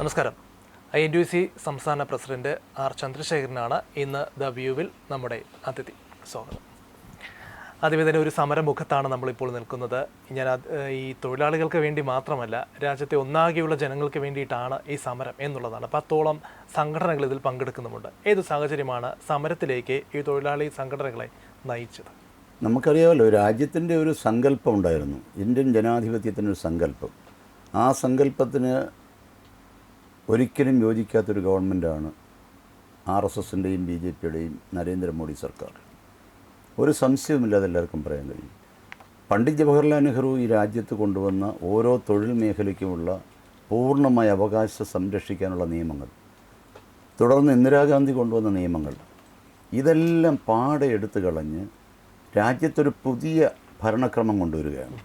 നമസ്കാരം. I N D C സംസ്ഥാന president R ചന്ദ്രശേഖരനാണ് ഇന്ന് ദ വ്യൂവിൽ നമ്മുടെ അതിഥി. സ്വാഗതം. ആദ്യമേ തന്നെ ഒരു സമരമുഖത്താണ് നമ്മളിപ്പോൾ നിൽക്കുന്നത്. ഞാൻ ഈ തൊഴിലാളികൾക്ക് വേണ്ടി മാത്രമല്ല രാജ്യത്തെ ഒന്നാകെയുള്ള ജനങ്ങൾക്ക് വേണ്ടിയിട്ടാണ് ഈ സമരം എന്നുള്ളതാണ്. പത്തോളം സംഘടനകൾ ഇതിൽ പങ്കെടുക്കുന്നുമുണ്ട്. ഏത് സാഹചര്യമാണ് സമരത്തിലേക്ക് ഈ തൊഴിലാളി സംഘടനകളെ നയിച്ചത്? നമുക്കറിയാമല്ലോ രാജ്യത്തിന്റെ ഒരു സങ്കല്പം ഉണ്ടായിരുന്നു. ഇന്ത്യൻ ജനാധിപത്യത്തിന്റെ ഒരു സങ്കല്പം. ആ സങ്കല്പത്തിന് ഒരിക്കലും യോജിക്കാത്തൊരു ഗവൺമെന്റാണ് ആർ എസ് എസിന്റെയും ബി ജെ പിയുടെയും നരേന്ദ്രമോദി സർക്കാർ. ഒരു സംശയവുമില്ലാതെ എല്ലാവർക്കും പറയാൻ കഴിയും. പണ്ഡിറ്റ് ജവഹർലാൽ നെഹ്റു ഈ രാജ്യത്ത് കൊണ്ടുവന്ന ഓരോ തൊഴിൽ മേഖലയ്ക്കുമുള്ള പൂർണമായ അവകാശം സംരക്ഷിക്കാനുള്ള നിയമങ്ങൾ തുടർന്ന് ഇന്ദിരാഗാന്ധി കൊണ്ടുവന്ന നിയമങ്ങൾ ഇതെല്ലാം പാടെ എടുത്തു കളഞ്ഞ് രാജ്യത്തൊരു പുതിയ ഭരണക്രമം കൊണ്ടുവരികയാണ്.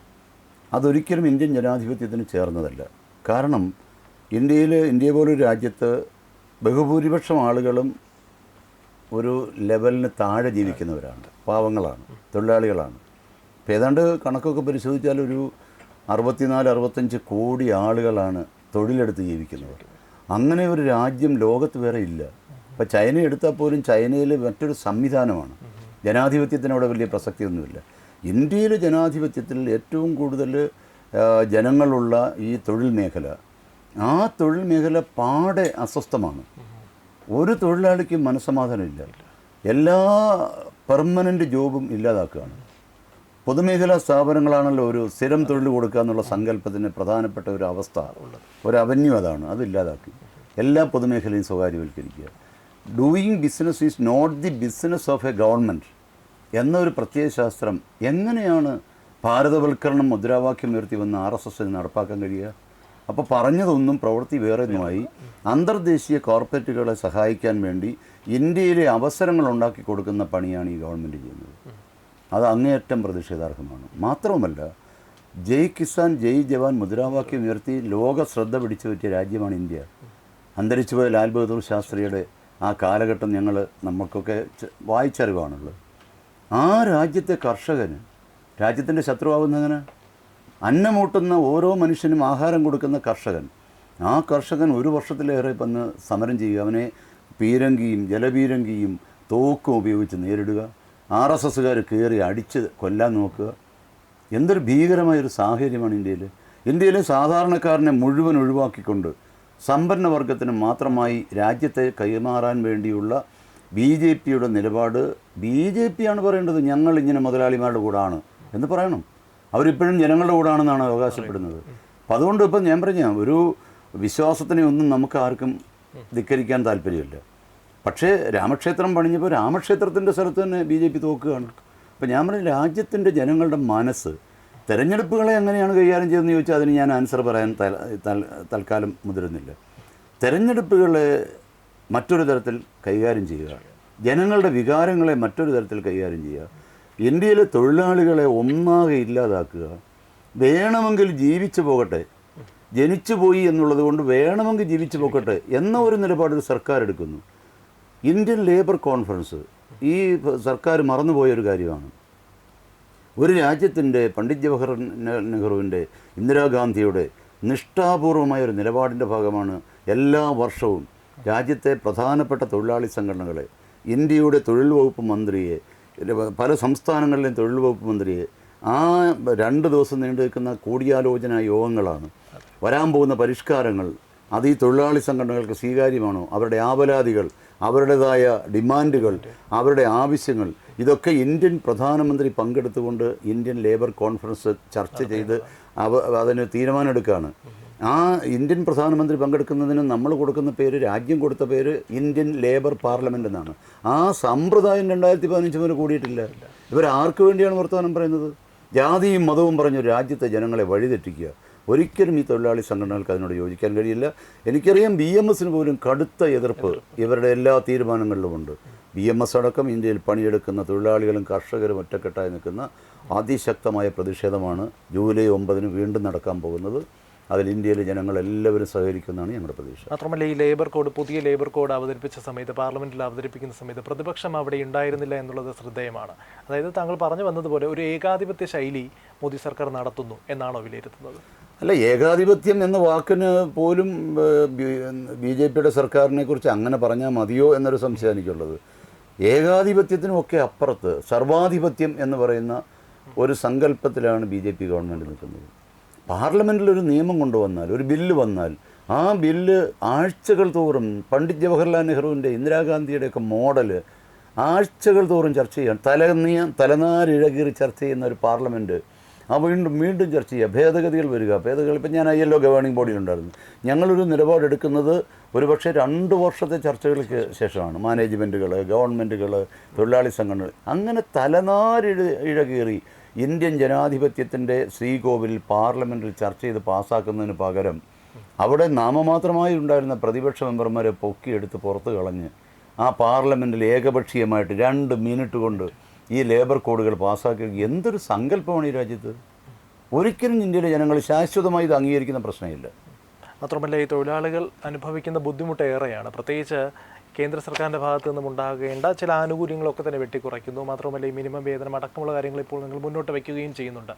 അതൊരിക്കലും ഇന്ത്യൻ ജനാധിപത്യത്തിന് ചേർന്നതല്ല. കാരണം ഇന്ത്യയിൽ ഇന്ത്യ പോലൊരു രാജ്യത്ത് ബഹുഭൂരിപക്ഷം ആളുകളും ഒരു ലെവലിന് താഴെ ജീവിക്കുന്നവരാണ്. പാവങ്ങളാണ് തൊഴിലാളികളാണ്. ഇപ്പം ഏതാണ്ട് കണക്കൊക്കെ പരിശോധിച്ചാൽ ഒരു അറുപത്തിനാല് അറുപത്തഞ്ച് കോടി ആളുകളാണ് തൊഴിലെടുത്ത് ജീവിക്കുന്നവർ അങ്ങനെ ഒരു രാജ്യം ലോകത്ത് വേറെ ഇല്ല. ഇപ്പം ചൈന എടുത്താൽ പോലും ചൈനയിൽ മറ്റൊരു സംവിധാനമാണ്. ജനാധിപത്യത്തിന് അവിടെ വലിയ പ്രസക്തിയൊന്നുമില്ല. ഇന്ത്യയിലെ ജനാധിപത്യത്തിൽ ഏറ്റവും കൂടുതൽ ജനങ്ങളുള്ള ഈ തൊഴിൽ മേഖല ആ തൊഴിൽ മേഖല പാടെ അസ്വസ്ഥമാണ്. ഒരു തൊഴിലാളിക്കും മനസ്സമാധാനമില്ല. എല്ലാ പെർമനന്റ് ജോബും ഇല്ലാതാക്കുകയാണ്. പൊതുമേഖലാ സ്ഥാപനങ്ങളാണല്ലോ ഒരു സ്ഥിരം തൊഴിൽ കൊടുക്കുക എന്നുള്ള സങ്കല്പത്തിന് പ്രധാനപ്പെട്ട ഒരു അവസ്ഥ. ഒരു അവന്യൂ അതാണ്. അത് ഇല്ലാതാക്കി. എല്ലാ പൊതുമേഖലയും സ്വകാര്യവൽക്കരിക്കുക. Doing business is not the business of a government എന്നൊരു പ്രത്യയശാസ്ത്രം എങ്ങനെയാണ് ഭാരതവൽക്കരണം മുദ്രാവാക്യം ഉയർത്തി വന്ന് ആർ എസ് എസ് നടപ്പാക്കാൻ കഴിയുക? അപ്പോൾ പറഞ്ഞതൊന്നും പ്രവൃത്തി വേറെ ഒന്നുമായി അന്തർദേശീയ കോർപ്പറേറ്റുകളെ സഹായിക്കാൻ വേണ്ടി ഇന്ത്യയിലെ അവസരങ്ങൾ ഉണ്ടാക്കി കൊടുക്കുന്ന പണിയാണ് ഈ ഗവൺമെന്റ് ചെയ്യുന്നത്. അത് അങ്ങേയറ്റം പ്രതിഷേധാർഹമാണ്. മാത്രവുമല്ല ജയ് കിസാൻ ജയ് ജവാൻ മുദ്രാവാക്യം ഉയർത്തി ലോക ശ്രദ്ധ പിടിച്ചു പറ്റിയ രാജ്യമാണ് ഇന്ത്യ. അന്തരിച്ചുപോയ ലാൽ ബഹദൂർ ശാസ്ത്രിയുടെ ആ കാലഘട്ടം ഞങ്ങൾ നമുക്കൊക്കെ വായിച്ചറിവാണുള്ളത്. ആ രാജ്യത്തെ കർഷകന് രാജ്യത്തിന്റെ ശത്രുവാകുന്നതിന് അന്നമൂട്ടുന്ന ഓരോ മനുഷ്യനും ആഹാരം കൊടുക്കുന്ന കർഷകൻ. ആ കർഷകൻ ഒരു വർഷത്തിലേറെ വന്ന് സമരം ചെയ്യുക. അവനെ പീരങ്കിയും ജലപീരങ്കിയും തോക്കും ഉപയോഗിച്ച് നേരിടുക. ആർ എസ് എസ്സുകാർ കയറി അടിച്ച് കൊല്ലാൻ നോക്കുക. എന്തൊരു ഭീകരമായൊരു സാഹചര്യമാണ് ഇന്ത്യയിൽ ഇന്ത്യയിലെ സാധാരണക്കാരനെ മുഴുവൻ ഒഴിവാക്കിക്കൊണ്ട് സമ്പന്ന വർഗത്തിന് മാത്രമായി രാജ്യത്തെ കൈമാറാൻ വേണ്ടിയുള്ള ബി ജെ പിയുടെ നിലപാട്. ബി ജെ പിയാണ് പറയേണ്ടത് ഞങ്ങൾ ഇങ്ങനെ മുതലാളിമാരുടെ കൂടാണ് എന്ന് പറയണം. അവരിപ്പോഴും ജനങ്ങളുടെ കൂടാണെന്നാണ് അവകാശപ്പെടുന്നത്. അപ്പം അതുകൊണ്ട് ഇപ്പം ഞാൻ പറഞ്ഞ ഒരു വിശ്വാസത്തിനെ ഒന്നും നമുക്ക് ആർക്കും ധിക്കരിക്കാൻ താല്പര്യമില്ല. പക്ഷേ രാമക്ഷേത്രം പണിഞ്ഞപ്പോൾ രാമക്ഷേത്രത്തിന്റെ സ്ഥലത്ത് തന്നെ ബി ജെ പി തോക്കുകയാണ്. അപ്പം ഞാൻ പറഞ്ഞ രാജ്യത്തിന്റെ ജനങ്ങളുടെ മനസ്സ് തെരഞ്ഞെടുപ്പുകളെ എങ്ങനെയാണ് കൈകാര്യം ചെയ്തതെന്ന് ചോദിച്ചാൽ അതിന് ഞാൻ ആൻസർ പറയാൻ തൽ- തൽ- തൽക്കാലം മുതിരുന്നില്ല. തെരഞ്ഞെടുപ്പുകളെ മറ്റൊരു തരത്തിൽ കൈകാര്യം ചെയ്യുക. ജനങ്ങളുടെ വികാരങ്ങളെ മറ്റൊരു തരത്തിൽ കൈകാര്യം ചെയ്യുക. ഇന്ത്യയിലെ തൊഴിലാളികളെ ഒന്നാകെ ഇല്ലാതാക്കുക. വേണമെങ്കിൽ ജീവിച്ചു പോകട്ടെ. ജനിച്ചു പോയി എന്നുള്ളത് കൊണ്ട് വേണമെങ്കിൽ ജീവിച്ചു പോകട്ടെ എന്ന ഒരു നിലപാട് സർക്കാർ എടുക്കുന്നു. ഇന്ത്യൻ ലേബർ കോൺഫറൻസ് ഈ സർക്കാർ മറന്നുപോയൊരു കാര്യമാണ്. ഒരു രാജ്യത്തിന്റെ പണ്ഡിറ്റ് ജവഹർ നെഹ്റുവിന്റെ ഇന്ദിരാഗാന്ധിയുടെ നിഷ്ഠാപൂർവമായ ഒരു നിലപാടിന്റെ ഭാഗമാണ് എല്ലാ വർഷവും രാജ്യത്തെ പ്രധാനപ്പെട്ട തൊഴിലാളി സംഘടനകളെ ഇന്ത്യയുടെ തൊഴിൽ വകുപ്പ് മന്ത്രിയെ പല സംസ്ഥാനങ്ങളിലെയും തൊഴിൽ വകുപ്പ് മന്ത്രിയെ ആ രണ്ട് ദിവസം നീണ്ടു നിൽക്കുന്ന കൂടിയാലോചന യോഗങ്ങളാണ്. വരാൻ പോകുന്ന പരിഷ്കാരങ്ങൾ അത് ഈ തൊഴിലാളി സംഘടനകൾക്ക് സ്വീകാര്യമാണോ? അവരുടെ ആവലാതികൾ അവരുടേതായ ഡിമാൻഡുകൾ അവരുടെ ആവശ്യങ്ങൾ ഇതൊക്കെ ഇന്ത്യൻ പ്രധാനമന്ത്രി പങ്കെടുത്തുകൊണ്ട് ഇന്ത്യൻ ലേബർ കോൺഫറൻസ് ചർച്ച ചെയ്ത് അവ അതിന് തീരുമാനമെടുക്കുകയാണ്. ആ ഇന്ത്യൻ പ്രധാനമന്ത്രി പങ്കെടുക്കുന്നതിന് നമ്മൾ കൊടുക്കുന്ന പേര് രാജ്യം കൊടുത്ത പേര് ഇന്ത്യൻ ലേബർ പാർലമെന്റ് എന്നാണ്. ആ സമ്പ്രദായം രണ്ടായിരത്തി പതിനഞ്ച് മുതൽ കൂടിയിട്ടില്ല. ഇവർ ആർക്ക് വേണ്ടിയാണ് വർത്തമാനം പറയുന്നത്? ജാതിയും മതവും പറഞ്ഞ് രാജ്യത്തെ ജനങ്ങളെ വഴിതെറ്റിക്കുക. ഒരിക്കലും ഈ തൊഴിലാളി സംഘടനകൾക്ക് അതിനോട് യോജിക്കാൻ കഴിയില്ല. എനിക്കറിയാം ബി എം എസിന് പോലും കടുത്ത എതിർപ്പ് ഇവരുടെ എല്ലാ തീരുമാനങ്ങളിലുമുണ്ട് ബി എം എസ് അടക്കം ഇന്ത്യയിൽ പണിയെടുക്കുന്ന തൊഴിലാളികളും കർഷകരും ഒറ്റക്കെട്ടായി നിൽക്കുന്ന അതിശക്തമായ പ്രതിഷേധമാണ് ജൂലൈ ഒമ്പതിന് വീണ്ടും നടക്കാൻ പോകുന്നത്. അതിൽ ഇന്ത്യയിലെ ജനങ്ങളെല്ലാവരും സഹകരിക്കുമെന്നാണ് ഞങ്ങളുടെ പ്രതീക്ഷ. മാത്രമല്ല ഈ ലേബർ കോഡ് പുതിയ ലേബർ കോഡ് അവതരിപ്പിച്ച സമയത്ത് പാർലമെന്റിൽ അവതരിപ്പിക്കുന്ന സമയത്ത് പ്രതിപക്ഷം അവിടെ ഉണ്ടായിരുന്നില്ല എന്നുള്ളത് ശ്രദ്ധേയമാണ്. അതായത് താങ്കൾ പറഞ്ഞു വന്നതുപോലെ ഒരു ഏകാധിപത്യ ശൈലി മോദി സർക്കാർ നടത്തുന്നു എന്നാണോ വിലയിരുത്തുന്നത്? അല്ല ഏകാധിപത്യം എന്ന വാക്കിന് പോലും ബി ജെ പിയുടെ സർക്കാരിനെ കുറിച്ച് അങ്ങനെ പറഞ്ഞാൽ മതിയോ എന്നൊരു സംശയം എനിക്കുള്ളത്. ഏകാധിപത്യത്തിനുമൊക്കെ അപ്പുറത്ത് സർവാധിപത്യം എന്ന് പറയുന്ന ഒരു സങ്കല്പത്തിലാണ് ബി ജെ പി ഗവൺമെന്റ് നിൽക്കുന്നത്. പാർലമെന്റിൽ ഒരു നിയമം കൊണ്ടുവന്നാൽ ഒരു ബില്ല് വന്നാൽ ആ ബില്ല് ആഴ്ചകൾ തോറും പണ്ഡിറ്റ് ജവഹർലാൽ നെഹ്റുവിന്റെ ഇന്ദിരാഗാന്ധിയുടെയൊക്കെ മോഡൽ ആഴ്ചകൾ തോറും ചർച്ച ചെയ്യാൻ തലനീയ തലനാരിഴകീറി ചർച്ച ചെയ്യുന്ന ഒരു പാർലമെന്റ് ആ വീണ്ടും വീണ്ടും ചർച്ച ചെയ്യുക. ഭേദഗതികൾ വരിക. ഭേദഗതികൾ ഇപ്പം ഞാൻ ഐ ഒ ഗവേണിംഗ് ബോഡിയിലുണ്ടായിരുന്നു ഞങ്ങളൊരു നിലപാടെടുക്കുന്നത് ഒരുപക്ഷെ രണ്ട് വർഷത്തെ ചർച്ചകൾക്ക് ശേഷമാണ്. മാനേജ്മെന്റുകൾ ഗവൺമെന്റുകൾ തൊഴിലാളി സംഘടനകൾ അങ്ങനെ തലനാരിഴ ഇഴകീറി ഇന്ത്യൻ ജനാധിപത്യത്തിന്റെ ശ്രീകോവിലിൽ പാർലമെന്റിൽ ചർച്ച ചെയ്ത് പാസ്സാക്കുന്നതിന് പകരം അവിടെ നാമമാത്രമായി ഉണ്ടായിരുന്ന പ്രതിപക്ഷ മെമ്പർമാരെ പൊക്കിയെടുത്ത് പുറത്ത് കളഞ്ഞ് ആ പാർലമെന്റിൽ ഏകപക്ഷീയമായിട്ട് രണ്ട് മിനിറ്റ് കൊണ്ട് ഈ ലേബർ കോഡുകൾ പാസ്സാക്കി എന്തൊരു സങ്കല്പമാണ് ഈ രാജ്യത്ത്? ഒരിക്കലും ഇന്ത്യയിലെ ജനങ്ങൾ ശാശ്വതമായി ഇത് അംഗീകരിക്കുന്ന പ്രശ്നമില്ല. മാത്രമല്ല ഈ തൊഴിലാളികൾ അനുഭവിക്കുന്ന ബുദ്ധിമുട്ട് ഏറെയാണ്. പ്രത്യേകിച്ച് കേന്ദ്ര സർക്കാരിന്റെ ഭാഗത്തു നിന്നും ഉണ്ടാകേണ്ട ചില ആനുകൂല്യങ്ങളൊക്കെ തന്നെ വെട്ടിക്കുറയ്ക്കുന്നു. മാത്രമല്ല ഈ മിനിമം വേതനം അടക്കമുള്ള കാര്യങ്ങൾ ഇപ്പോൾ നിങ്ങൾ മുന്നോട്ട് വയ്ക്കുകയും ചെയ്യുന്നുണ്ട്.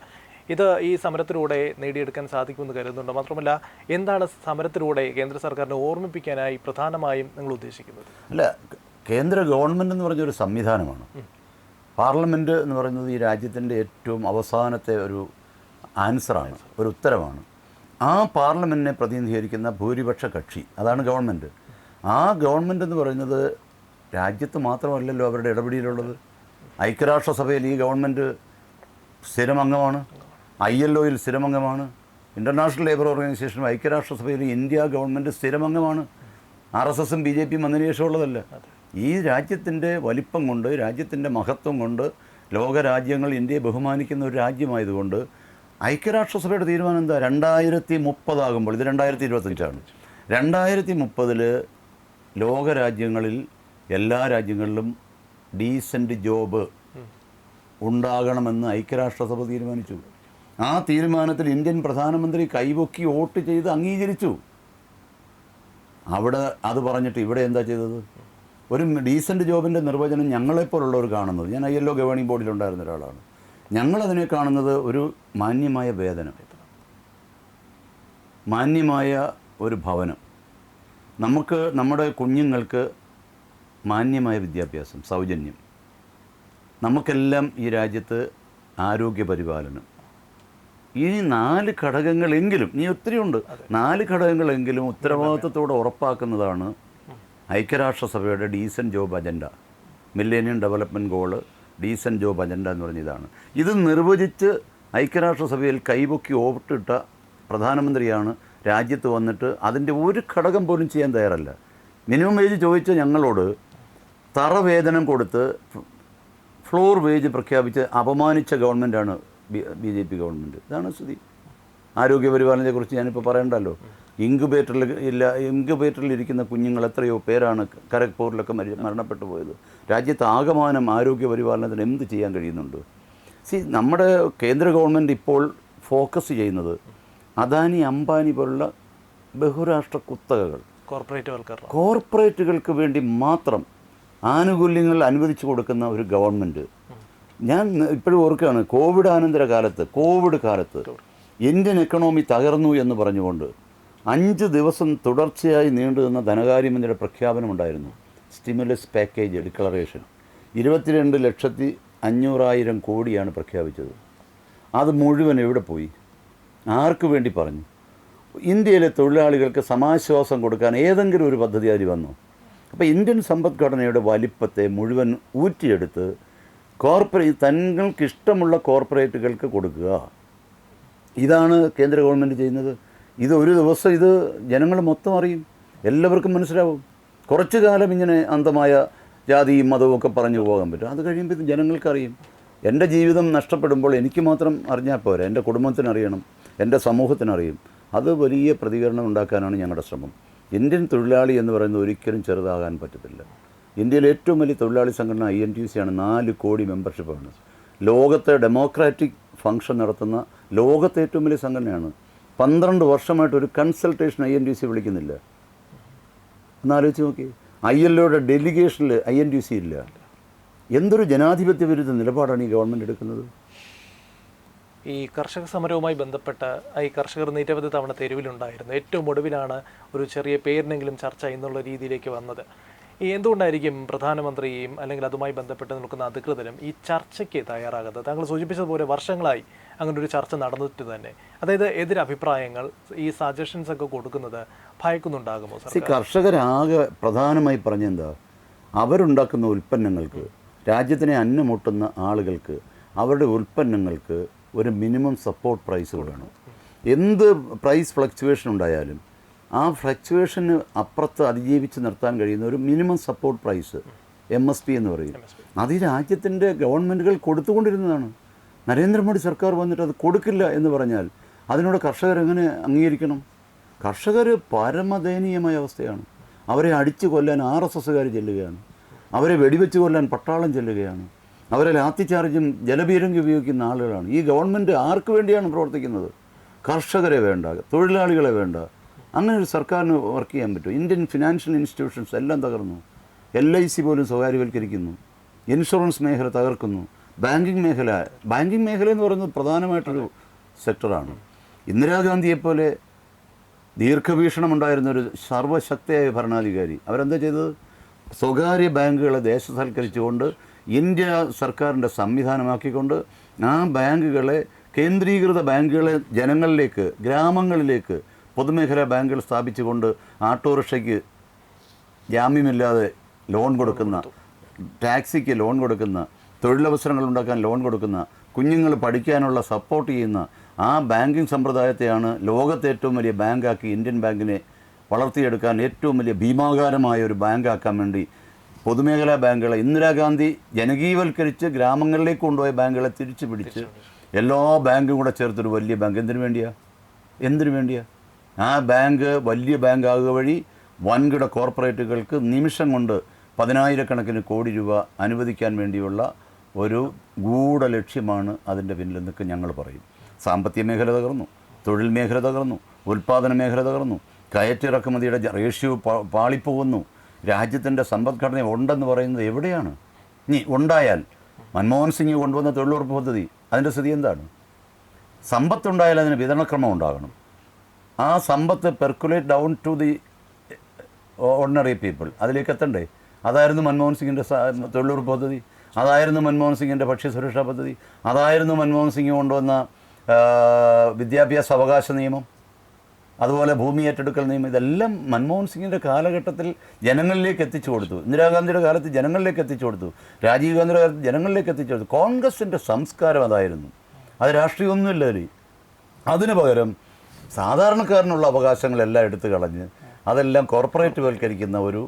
ഇത് ഈ സമരത്തിലൂടെ നേടിയെടുക്കാൻ സാധിക്കുമെന്ന് കരുതുന്നുണ്ട്. മാത്രമല്ല എന്താണ് സമരത്തിലൂടെ കേന്ദ്ര സർക്കാരിനെ ഓർമ്മിപ്പിക്കാനായി പ്രധാനമായും നിങ്ങൾ ഉദ്ദേശിക്കുന്നത്? അല്ല കേന്ദ്ര ഗവൺമെന്റ് എന്ന് പറഞ്ഞൊരു സംവിധാനമാണ്. പാർലമെന്റ് എന്ന് പറയുന്നത് ഈ രാജ്യത്തിന്റെ ഏറ്റവും അവസാനത്തെ ഒരു ആൻസറാണ് ഒരു ഉത്തരമാണ്. ആ പാർലമെന്റിനെ പ്രതിനിധീകരിക്കുന്ന ഭൂരിപക്ഷ കക്ഷി അതാണ് ഗവൺമെന്റ് ആ ഗവൺമെന്റ് എന്ന് പറയുന്നത് രാജ്യത്ത് മാത്രമല്ലല്ലോ അവരുടെ ഇടപെടലുള്ളത്. ഐക്യരാഷ്ട്രസഭയിൽ ഈ ഗവൺമെന്റ് സ്ഥിരമംഗമാണ്. ഐ എൽ ഒയിൽ സ്ഥിരമംഗമാണ്. ഇന്റർനാഷണൽ ലേബർ ഓർഗനൈസേഷനും ഐക്യരാഷ്ട്രസഭയിൽ ഇന്ത്യ ഗവൺമെന്റ് സ്ഥിരമംഗമാണ്. ആർ എസ് എസും ബി ജെ പിയും വന്നതിന് ശേഷമുള്ളതല്ല. ഈ രാജ്യത്തിന്റെ വലിപ്പം കൊണ്ട് രാജ്യത്തിന്റെ മഹത്വം കൊണ്ട് ലോകരാജ്യങ്ങൾ ഇന്ത്യയെ ബഹുമാനിക്കുന്ന ഒരു രാജ്യമായതുകൊണ്ട് ഐക്യരാഷ്ട്രസഭയുടെ തീരുമാനം എന്താ? രണ്ടായിരത്തി മുപ്പതാകുമ്പോൾ ഇത് രണ്ടായിരത്തി ഇരുപത്തഞ്ചാണ്. രണ്ടായിരത്തി മുപ്പതിൽ ലോകരാജ്യങ്ങളിൽ എല്ലാ രാജ്യങ്ങളിലും ഡീസന്റ് ജോബ് ഉണ്ടാകണമെന്ന് ഐക്യരാഷ്ട്രസഭ തീരുമാനിച്ചു. ആ തീരുമാനത്തിൽ ഇന്ത്യൻ പ്രധാനമന്ത്രി കൈവൊക്കി വോട്ട് ചെയ്ത് അംഗീകരിച്ചു. അവിടെ അത് പറഞ്ഞിട്ട് ഇവിടെ എന്താ ചെയ്തത്? ഒരു ഡീസന്റ് ജോബിന്റെ നിർവചനം ഞങ്ങളെപ്പോലുള്ളവർ കാണുന്നത്. ഞാൻ ഐ എൽ ഒ ഗവേണിംഗ് ബോർഡിലുണ്ടായിരുന്ന ഒരാളാണ്. ഞങ്ങളതിനെ കാണുന്നത് ഒരു മാന്യമായ വേതനം. മാന്യമായ ഒരു ഭവനം. നമുക്ക് നമ്മുടെ കുഞ്ഞുങ്ങൾക്ക് മാന്യമായ വിദ്യാഭ്യാസം സൗജന്യം. നമുക്കെല്ലാം ഈ രാജ്യത്ത് ആരോഗ്യ പരിപാലനം. ഈ നാല് ഘടകങ്ങളെങ്കിലും ഇനി ഒത്തിരി ഉണ്ട്. നാല് ഘടകങ്ങളെങ്കിലും ഉത്തരവാദിത്വത്തോടെ ഉറപ്പാക്കുന്നതാണ് ഐക്യരാഷ്ട്രസഭയുടെ decent job agenda. Millennium development goal decent job agenda എന്ന് പറഞ്ഞ ഇതാണ് ഇത് നിർവചിച്ച് ഐക്യരാഷ്ട്രസഭയിൽ കൈപൊക്കി ഓട്ടിട്ട പ്രധാനമന്ത്രിയാണ് രാജ്യത്ത് വന്നിട്ട് അതിന്റെ ഒരു ഘടകം പോലും ചെയ്യാൻ തയ്യാറല്ല. മിനിമം വേജ് ചോദിച്ച ഞങ്ങളോട് തറവേതനം കൊടുത്ത് ഫ്ലോർ വേജ് പ്രഖ്യാപിച്ച് അപമാനിച്ച ഗവൺമെന്റാണ് ബി ജെ പി ഗവൺമെന്റ് ഇതാണ് സ്ഥിതി. ആരോഗ്യ പരിപാലനത്തെക്കുറിച്ച് ഞാനിപ്പോൾ പറയണ്ടല്ലോ. ഇൻക്യുബേറ്ററിൽ ഇല്ല ഇൻക്യുബേറ്ററിൽ ഇരിക്കുന്ന കുഞ്ഞുങ്ങൾ എത്രയോ പേരാണ് കരക്പൂരിലൊക്കെ മരി മരണപ്പെട്ടു പോയത്. രാജ്യത്ത് ആകമാനം ആരോഗ്യ പരിപാലനത്തിന് എന്ത് ചെയ്യാൻ കഴിയുന്നുണ്ട്? സി നമ്മുടെ കേന്ദ്ര ഗവൺമെന്റ് ഇപ്പോൾ ഫോക്കസ് ചെയ്യുന്നത് അദാനി അംബാനി പോലുള്ള ബഹുരാഷ്ട്ര കുത്തകകൾ. കോർപ്പറേറ്റുകൾക്ക് കോർപ്പറേറ്റുകൾക്ക് വേണ്ടി മാത്രം ആനുകൂല്യങ്ങൾ അനുവദിച്ചു കൊടുക്കുന്ന ഒരു ഗവൺമെന്റ് ഞാൻ ഇപ്പോഴും ഓർക്കുകയാണ് കോവിഡ് ആനന്തര കാലത്ത് കോവിഡ് കാലത്ത് ഇന്ത്യൻ എക്കണോമി തകർന്നു എന്ന് പറഞ്ഞുകൊണ്ട് അഞ്ച് ദിവസം തുടർച്ചയായി നീണ്ടു നിന്ന ധനകാര്യമന്ത്രിയുടെ പ്രഖ്യാപനമുണ്ടായിരുന്നു സ്റ്റിമുലസ് പാക്കേജ് ഡിക്ലറേഷൻ ഇരുപത്തിരണ്ട് ലക്ഷത്തി അഞ്ഞൂറായിരം കോടിയാണ് പ്രഖ്യാപിച്ചത്. അത് മുഴുവൻ എവിടെ പോയി? ആർക്ക് വേണ്ടി പറഞ്ഞു? ഇന്ത്യയിലെ തൊഴിലാളികൾക്ക് സമാശ്വാസം കൊടുക്കാൻ ഏതെങ്കിലും ഒരു പദ്ധതി അതിൽ വന്നു? അപ്പോൾ ഇന്ത്യൻ സമ്പദ്ഘടനയുടെ വലിപ്പത്തെ മുഴുവൻ ഊറ്റിയെടുത്ത് കോർപ്പറേറ്റ് തങ്ങൾക്ക് ഇഷ്ടമുള്ള കോർപ്പറേറ്റുകൾക്ക് കൊടുക്കുക. ഇതാണ് കേന്ദ്ര ഗവൺമെന്റ് ചെയ്യുന്നത്. ഇത് ഒരു ദിവസം ഇത് ജനങ്ങൾ മൊത്തം അറിയും. എല്ലാവർക്കും മനസ്സിലാവും. കുറച്ചു കാലം ഇങ്ങനെ അന്ധമായ ജാതിയും മതവും ഒക്കെ പറഞ്ഞു പോകാൻ പറ്റും. അത് കഴിയുമ്പോൾ ഇത് ജനങ്ങൾക്കറിയും എന്റെ ജീവിതം നഷ്ടപ്പെടുമ്പോൾ എനിക്ക് മാത്രം അറിഞ്ഞാൽ പോരാ. എന്റെ കുടുംബത്തിന് അറിയണം. എന്റെ സമൂഹത്തിനറിയും. അത് വലിയ പ്രതികരണം ഉണ്ടാക്കാനാണ് ഞങ്ങളുടെ ശ്രമം. ഇന്ത്യൻ തൊഴിലാളി എന്ന് പറയുന്നത് ഒരിക്കലും ചെറുതാകാൻ പറ്റത്തില്ല. ഇന്ത്യയിലെ ഏറ്റവും വലിയ തൊഴിലാളി സംഘടന ഐ എൻ ടി സി ആണ്. നാല് കോടി മെമ്പർഷിപ്പാണ്. ലോകത്തെ ഡെമോക്രാറ്റിക് ഫംഗ്ഷൻ നടത്തുന്ന ലോകത്തെ ഏറ്റവും വലിയ സംഘടനയാണ്. പന്ത്രണ്ട് വർഷമായിട്ട് ഒരു consultation I N T C വിളിക്കുന്നില്ല. ഒന്നാലോചിച്ച് നോക്കി. ഐ എൽ ഒയുടെ ഡെലിഗേഷനിൽ ഐ എൻ ടി സി ഇല്ല. എന്തൊരു ജനാധിപത്യ വിരുദ്ധ നിലപാടാണ് ഈ ഗവൺമെന്റ് എടുക്കുന്നത്? ഈ കർഷക സമരവുമായി ബന്ധപ്പെട്ട് ഈ കർഷകർ നിരവധി തവണ തെരുവിലുണ്ടായിരുന്നു. ഏറ്റവും ഒടുവിലാണ് ഒരു ചെറിയ പേരിനെങ്കിലും ചർച്ച എന്നുള്ള രീതിയിലേക്ക് വന്നത്. ഈ എന്തുകൊണ്ടായിരിക്കും പ്രധാനമന്ത്രിയും അല്ലെങ്കിൽ അതുമായി ബന്ധപ്പെട്ട് നിൽക്കുന്ന അധികൃതരും ഈ ചർച്ചയ്ക്ക് തയ്യാറാകുന്നത് താങ്കൾ സൂചിപ്പിച്ചതുപോലെ വർഷങ്ങളായി അങ്ങനെ ഒരു ചർച്ച നടന്നിട്ട് തന്നെ. അതായത് എതിരഭിപ്രായങ്ങൾ ഈ സജഷൻസ് ഒക്കെ കൊടുക്കുന്നത് ഭയക്കുന്നുണ്ടാകുമോ സർ കർഷകരാകെ പ്രധാനമായി പറഞ്ഞെന്താ? അവരുണ്ടാക്കുന്ന ഉൽപ്പന്നങ്ങൾക്ക് രാജ്യത്തിനെ അന്നമുട്ടുന്ന ആളുകൾക്ക് അവരുടെ ഉൽപ്പന്നങ്ങൾക്ക് ഒരു മിനിമം സപ്പോർട്ട് പ്രൈസ് കൊടുക്കണം എന്ത് പ്രൈസ് ഫ്ലക്ച്വേഷൻ ഉണ്ടായാലും ആ ഫ്ലക്ച്വേഷന് അപ്പുറത്ത് അതിജീവിച്ച് നിർത്താൻ കഴിയുന്ന ഒരു minimum support price M S P എന്ന് പറയും. അത് ഈ രാജ്യത്തിന്റെ ഗവൺമെന്റുകൾ കൊടുത്തുകൊണ്ടിരുന്നതാണ്. നരേന്ദ്രമോദി സർക്കാർ വന്നിട്ട് അത് കൊടുക്കില്ല എന്ന് പറഞ്ഞാൽ അതിനോട് കർഷകർ എങ്ങനെ അംഗീകരിക്കണം? കർഷകർ പരമദയനീയമായ അവസ്ഥയാണ്. അവരെ അടിച്ചു കൊല്ലാൻ ആർ എസ് എസ്സുകാർ ചെല്ലുകയാണ്. അവരെ വെടിവെച്ച് കൊല്ലാൻ പട്ടാളം ചെല്ലുകയാണ്. അവരെ ലാത്തിചാർജും ജലപീരങ്കി ഉപയോഗിക്കുന്ന ആളുകളാണ്. ഈ ഗവൺമെന്റ് ആർക്ക് വേണ്ടിയാണ് പ്രവർത്തിക്കുന്നത്? കർഷകരെ വേണ്ട തൊഴിലാളികളെ വേണ്ട. അങ്ങനെ ഒരു സർക്കാരിന് വർക്ക് ചെയ്യാൻ പറ്റും ഇന്ത്യൻ ഫിനാൻഷ്യൽ ഇൻസ്റ്റിറ്റ്യൂഷൻസ് എല്ലാം തകർന്നു. എൽ ഐ സി പോലും സ്വകാര്യവൽക്കരിക്കുന്നു. ഇൻഷുറൻസ് മേഖല തകർക്കുന്നു. ബാങ്കിങ് മേഖല ബാങ്കിങ് മേഖല എന്ന് പറയുന്നത് പ്രധാനമായിട്ടൊരു സെക്ടറാണ്. ഇന്ദിരാഗാന്ധിയെപ്പോലെ ദീർഘവീക്ഷണമുണ്ടായിരുന്ന ഒരു സർവശക്തിയായ ഭരണാധികാരി. അവരെന്താ ചെയ്തത്? സ്വകാര്യ ബാങ്കുകളെ ദേശസൽക്കരിച്ചുകൊണ്ട് ഇന്ത്യ സർക്കാരിന്റെ സംവിധാനമാക്കിക്കൊണ്ട് ആ ബാങ്കുകളെ കേന്ദ്രീകൃത ബാങ്കുകളെ ജനങ്ങളിലേക്ക് ഗ്രാമങ്ങളിലേക്ക് പൊതുമേഖലാ ബാങ്കുകൾ സ്ഥാപിച്ചുകൊണ്ട് ആട്ടോറിക്ഷയ്ക്ക് ജാമ്യമില്ലാതെ ലോൺ കൊടുക്കുന്ന ടാക്സിക്ക് ലോൺ കൊടുക്കുന്ന തൊഴിലവസരങ്ങൾ ഉണ്ടാക്കാൻ ലോൺ കൊടുക്കുന്ന കുഞ്ഞുങ്ങൾ പഠിക്കാനുള്ള സപ്പോർട്ട് ചെയ്യുന്ന ആ ബാങ്കിങ് സമ്പ്രദായത്തെയാണ് ലോകത്തെ ഏറ്റവും വലിയ ബാങ്കാക്കി ഇന്ത്യൻ ബാങ്കിനെ വളർത്തിയെടുക്കാൻ ഏറ്റവും വലിയ ഭീമാകാരമായ ഒരു ബാങ്കാക്കാൻ വേണ്ടി പൊതുമേഖലാ ബാങ്കുകളെ ഇന്ദിരാഗാന്ധി ജനകീയവൽക്കരിച്ച് ഗ്രാമങ്ങളിലേക്ക് കൊണ്ടുപോയ ബാങ്കുകളെ തിരിച്ചു പിടിച്ച് എല്ലാ ബാങ്കും കൂടെ ചേർത്തൊരു വലിയ ബാങ്ക്. എന്തിനു വേണ്ടിയാ? എന്തിനു വേണ്ടിയാ? ആ ബാങ്ക് വലിയ ബാങ്ക് ആകുക വഴി വൻകിട കോർപ്പറേറ്റുകൾക്ക് നിമിഷം കൊണ്ട് പതിനായിരക്കണക്കിന് കോടി രൂപ അനുവദിക്കാൻ വേണ്ടിയുള്ള ഒരു ഗൂഢ ലക്ഷ്യമാണ് അതിന്റെ പിന്നിലെന്നൊക്കെ ഞങ്ങൾ പറയും. സാമ്പത്തിക മേഖല തകർന്നു തൊഴിൽ മേഖല തകർന്നു ഉൽപ്പാദന മേഖല തകർന്നു കയറ്റിറക്കുമതിയുടെ റേഷ്യോ പാളിപ്പോകുന്നു. രാജ്യത്തിന്റെ സമ്പദ്ഘടന ഉണ്ടെന്ന് പറയുന്നത് എവിടെയാണ്? ഇനി ഉണ്ടായാൽ മൻമോഹൻ സിംഗ് കൊണ്ടുവന്ന തൊഴിലുറപ്പ് പദ്ധതി അതിന്റെ സ്ഥിതി എന്താണ്? സമ്പത്തുണ്ടായാൽ അതിന് വിതരണക്രമം ഉണ്ടാകണം. ആ സമ്പത്ത് percolate down to the ordinary people. അതിലേക്ക് എത്തണ്ടേ? അതായിരുന്നു മൻമോഹൻ സിംഗിന്റെ തൊഴിലുറപ്പ് പദ്ധതി. അതായിരുന്നു മൻമോഹൻ സിംഗിന്റെ ഭക്ഷ്യസുരക്ഷാ പദ്ധതി. അതായിരുന്നു മൻമോഹൻ സിംഗ് കൊണ്ടുവന്ന വിദ്യാഭ്യാസ അവകാശ നിയമം. അതുപോലെ ഭൂമി ഏറ്റെടുക്കൽ നിയമം ഇതെല്ലാം മൻമോഹൻ സിംഗിന്റെ കാലഘട്ടത്തിൽ ജനങ്ങളിലേക്ക് എത്തിച്ചു കൊടുത്തു. ഇന്ദിരാഗാന്ധിയുടെ കാലത്ത് ജനങ്ങളിലേക്ക് എത്തിച്ചു കൊടുത്തു. രാജീവ് ഗാന്ധിയുടെ കാലത്ത് ജനങ്ങളിലേക്ക് എത്തിച്ചു കൊടുത്തു. കോൺഗ്രസിന്റെ സംസ്കാരം അതായിരുന്നു. അത് രാഷ്ട്രീയമൊന്നുമില്ല അവർ അതിനു പകരം സാധാരണക്കാരനുള്ള അവകാശങ്ങളെല്ലാം എടുത്തു കളഞ്ഞ് അതെല്ലാം കോർപ്പറേറ്റ് വൽക്കരിക്കുന്ന ഒരു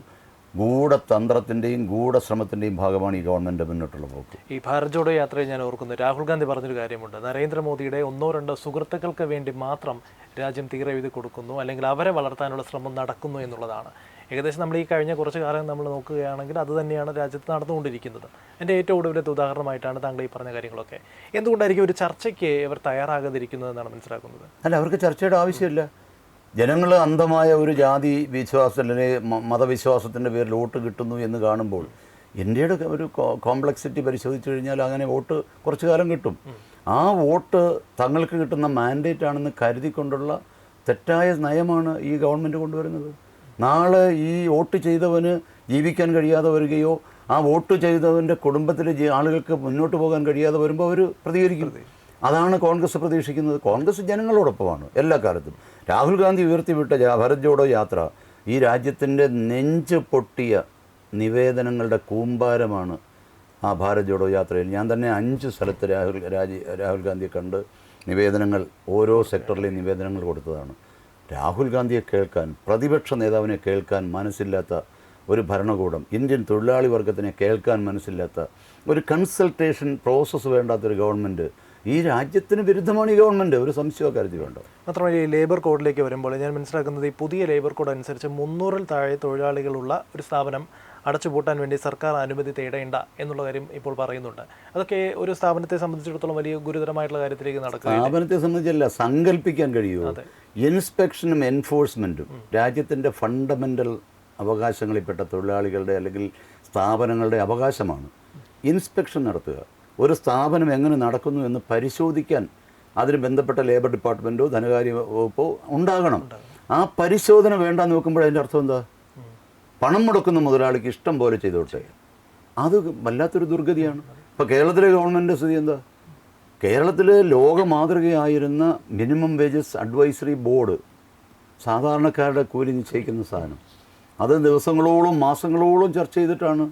ഗൂഢതന്ത്രത്തിന്റെയും ഗൂഢശ്രമത്തിന്റെയും ഭാഗമാണ് ഈ ഗവൺമെന്റ് മുന്നോട്ടുള്ള പോക്ക്. ഈ ഭാരത് ജോഡോ യാത്രയിൽ ഞാൻ ഓർക്കുന്നു. രാഹുൽ ഗാന്ധി പറഞ്ഞൊരു കാര്യമുണ്ട്. നരേന്ദ്രമോദിയുടെ ഒന്നോ രണ്ടോ സുഹൃത്തുക്കൾക്ക് വേണ്ടി മാത്രം രാജ്യം തീരെ എഴുതി കൊടുക്കുന്നു അല്ലെങ്കിൽ അവരെ വളർത്താനുള്ള ശ്രമം നടക്കുന്നു എന്നുള്ളതാണ്. ഏകദേശം നമ്മൾ ഈ കഴിഞ്ഞ കുറച്ച് കാലം നമ്മൾ നോക്കുകയാണെങ്കിൽ അത് തന്നെയാണ് രാജ്യത്ത് നടന്നുകൊണ്ടിരിക്കുന്നത്. എന്റെ ഏറ്റവും ഒടുവിലത്തെ ഉദാഹരണമായിട്ടാണ് താങ്കൾ ഈ പറഞ്ഞ കാര്യങ്ങളൊക്കെ. എന്തുകൊണ്ടായിരിക്കും ഒരു ചർച്ചയ്ക്ക് ഇവർ തയ്യാറാകാതിരിക്കുന്നതെന്നാണ് മനസ്സിലാക്കുന്നത്? അല്ല അവർക്ക് ചർച്ചയുടെ ആവശ്യമില്ല. ജനങ്ങൾ അന്ധമായ ഒരു ജാതി വിശ്വാസം അല്ലെങ്കിൽ മതവിശ്വാസത്തിന്റെ പേരിൽ വോട്ട് കിട്ടുന്നു എന്ന് കാണുമ്പോൾ ഇന്ത്യയുടെ ഒരു കോംപ്ലക്സിറ്റി പരിശോധിച്ചു കഴിഞ്ഞാൽ അങ്ങനെ വോട്ട് കുറച്ചു കാലം കിട്ടും. ആ വോട്ട് തങ്ങൾക്ക് കിട്ടുന്ന മാൻഡേറ്റ് ആണെന്ന് കരുതിക്കൊണ്ടുള്ള തെറ്റായ നയമാണ് ഈ ഗവൺമെന്റ് കൊണ്ടുവരുന്നത്. നാളെ ഈ വോട്ട് ചെയ്തവന് ജീവിക്കാൻ കഴിയാതെ വരികയോ ആ വോട്ട് ചെയ്തവന്റെ കുടുംബത്തിലെ ആളുകൾക്ക് മുന്നോട്ട് പോകാൻ കഴിയാതെ വരുമ്പോൾ അവർ പ്രതികരിക്കും. അതാണ് കോൺഗ്രസ് പ്രതീക്ഷിക്കുന്നത്. കോൺഗ്രസ് ജനങ്ങളോടൊപ്പമാണ് എല്ലാ കാലത്തും. രാഹുൽ ഗാന്ധി ഉയർത്തിവിട്ട ഭരത് ജോഡോ യാത്ര ഈ രാജ്യത്തിന്റെ നെഞ്ച് പൊട്ടിയ നിവേദനങ്ങളുടെ കൂമ്പാരമാണ് ആ ഭാരത് ജോഡോ യാത്രയിൽ. ഞാൻ തന്നെ അഞ്ച് സ്ഥലത്ത് രാഹുൽ രാജി രാഹുൽ ഗാന്ധിയെ കണ്ട് നിവേദനങ്ങൾ ഓരോ സെക്ടറിലെയും നിവേദനങ്ങൾ കൊടുത്തതാണ്. രാഹുൽ ഗാന്ധിയെ കേൾക്കാൻ പ്രതിപക്ഷ നേതാവിനെ കേൾക്കാൻ മനസ്സില്ലാത്ത ഒരു ഭരണകൂടം ഇന്ത്യൻ തൊഴിലാളി വർഗത്തിനെ കേൾക്കാൻ മനസ്സില്ലാത്ത ഒരു കൺസൾട്ടേഷൻ പ്രോസസ്സ് വേണ്ടാത്തൊരു ഗവൺമെന്റ് ഈ രാജ്യത്തിന് വിരുദ്ധമാണ് ഈ ഗവൺമെന്റ് ഒരു സംശയമോ കരുതിയുണ്ടോ മാത്രമല്ല ഈ ലേബർ കോഡിലേക്ക് വരുമ്പോൾ ഞാൻ മനസ്സിലാക്കുന്നത് ഈ പുതിയ ലേബർ കോഡ് അനുസരിച്ച് മുന്നൂറിൽ താഴെ തൊഴിലാളികളുള്ള ഒരു സ്ഥാപനം അടച്ചുപൂട്ടാൻ വേണ്ടി സർക്കാർ അനുമതി തേടേണ്ട എന്നുള്ള കാര്യം ഇപ്പോൾ പറയുന്നുണ്ട്. അതൊക്കെ ഒരു സ്ഥാപനത്തെ സംബന്ധിച്ചിടത്തോളം വലിയ ഗുരുതരമായിട്ടുള്ള കാര്യത്തിലേക്ക് നടക്കുക സ്ഥാപനത്തെ സംബന്ധിച്ചല്ല സങ്കല്പിക്കാൻ കഴിയുമോ ഇൻസ്പെക്ഷനും എൻഫോഴ്സ്മെന്റും രാജ്യത്തിന്റെ ഫണ്ടമെന്റൽ അവകാശങ്ങളിൽപ്പെട്ട തൊഴിലാളികളുടെ അല്ലെങ്കിൽ സ്ഥാപനങ്ങളുടെ അവകാശമാണ്. ഇൻസ്പെക്ഷൻ നടത്തുക. ഒരു സ്ഥാപനം എങ്ങനെ നടക്കുന്നു എന്ന് പരിശോധിക്കാൻ അതിന് ബന്ധപ്പെട്ട ലേബർ ഡിപ്പാർട്ട്മെന്റോ ധനകാര്യ വകുപ്പോ ഉണ്ടാകണം. ആ പരിശോധന വേണ്ട നോക്കുമ്പോൾ അതിന്റെ അർത്ഥം എന്താ? പണം മുടക്കുന്ന മുതലാളിക്ക് ഇഷ്ടം പോലെ ചെയ്തോട്ടെ അത് വല്ലാത്തൊരു ദുർഗതിയാണ്. ഇപ്പോൾ കേരളത്തിലെ ഗവൺമെന്റ് സ്ഥിതി എന്താ? കേരളത്തിലെ ലോക മാതൃകയായിരുന്ന മിനിമം വേജസ് അഡ്വൈസറി ബോർഡ് സാധാരണക്കാരുടെ കൂലി നിശ്ചയിക്കുന്ന സാധനം. അത് ദിവസങ്ങളോളം മാസങ്ങളോളം ചർച്ച ചെയ്തിട്ടാണ്.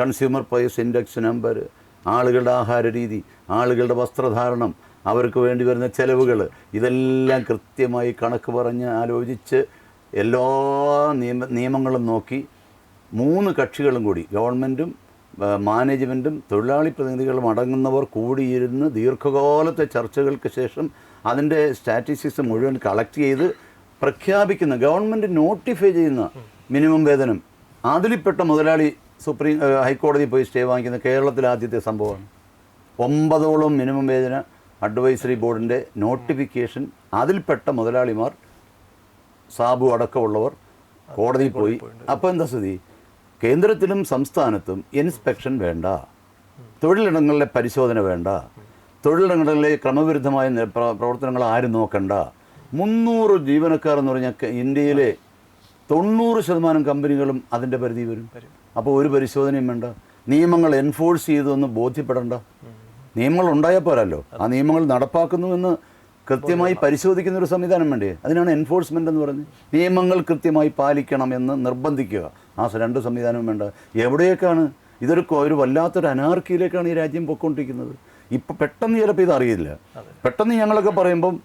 കൺസ്യൂമർ പ്രൈസ് ഇൻഡെക്സ് നമ്പർ ആളുകളുടെ ആഹാര രീതി ആളുകളുടെ വസ്ത്രധാരണം അവർക്ക് വേണ്ടി വരുന്ന ചെലവുകൾ ഇതെല്ലാം കൃത്യമായി കണക്ക് പറഞ്ഞ് ആലോചിച്ച് എല്ലാ നിയമ നിയമങ്ങളും നോക്കി മൂന്ന് കക്ഷികളും കൂടി ഗവൺമെന്റും മാനേജ്മെന്റും തൊഴിലാളി പ്രതിനിധികളും അടങ്ങുന്നവർ കൂടിയിരുന്ന് ദീർഘകാലത്തെ ചർച്ചകൾക്ക് ശേഷം അതിന്റെ സ്റ്റാറ്റിസ്റ്റിക്സ് മുഴുവൻ കളക്ട് ചെയ്ത് പ്രഖ്യാപിക്കുന്ന ഗവൺമെന്റ് നോട്ടിഫൈ ചെയ്യുന്ന മിനിമം വേതനം. അതിൽപ്പെട്ട മുതലാളി സുപ്രീം ഹൈക്കോടതിയിൽ ഹൈക്കോടതി പോയി സ്റ്റേ വാങ്ങിക്കുന്ന കേരളത്തിലെ ആദ്യത്തെ സംഭവമാണ്. ഒമ്പതോളം മിനിമം വേതന അഡ്വൈസറി ബോർഡിന്റെ നോട്ടിഫിക്കേഷൻ അതിൽപ്പെട്ട മുതലാളിമാർ സാബു അടക്കമുള്ളവർ കോടതിയിൽ പോയി. അപ്പോൾ എന്താ സ്ഥിതി? കേന്ദ്രത്തിലും സംസ്ഥാനത്തും ഇൻസ്പെക്ഷൻ വേണ്ട. തൊഴിലിടങ്ങളിലെ പരിശോധന വേണ്ട. തൊഴിലിടങ്ങളിലെ ക്രമവിരുദ്ധമായ പ്രവർത്തനങ്ങൾ ആരും നോക്കണ്ട. മുന്നൂറ് ജീവനക്കാർ എന്ന് പറഞ്ഞാൽ ഇന്ത്യയിലെ തൊണ്ണൂറ് ശതമാനം കമ്പനികളും അതിന്റെ പരിധി വരും. അപ്പോൾ ഒരു പരിശോധനയും വേണ്ട. നിയമങ്ങൾ എൻഫോഴ്സ് ചെയ്തൊന്ന് ബോധ്യപ്പെടേണ്ട. നിയമങ്ങൾ ഉണ്ടായാൽ പോരല്ലോ. ആ നിയമങ്ങൾ നടപ്പാക്കുന്നുവെന്ന് കൃത്യമായി പരിശോധിക്കുന്ന ഒരു സംവിധാനം വേണ്ടേ? അതിനാണ് എൻഫോഴ്സ്മെന്റ് എന്ന് പറയുന്നത്. നിയമങ്ങൾ കൃത്യമായി പാലിക്കണമെന്ന് നിർബന്ധിക്കുക. ആ രണ്ട് സംവിധാനവും വേണ്ട. എവിടെയൊക്കെയാണ്? ഇതൊരു ഒരു വല്ലാത്തൊരു അനാർക്കിയിലേക്കാണ് ഈ രാജ്യം പൊയ്ക്കൊണ്ടിരിക്കുന്നത്. ഇപ്പം പെട്ടെന്ന് ചിലപ്പോൾ ഇതറിയില്ല പെട്ടെന്ന് ഞങ്ങളൊക്കെ പറയുമ്പം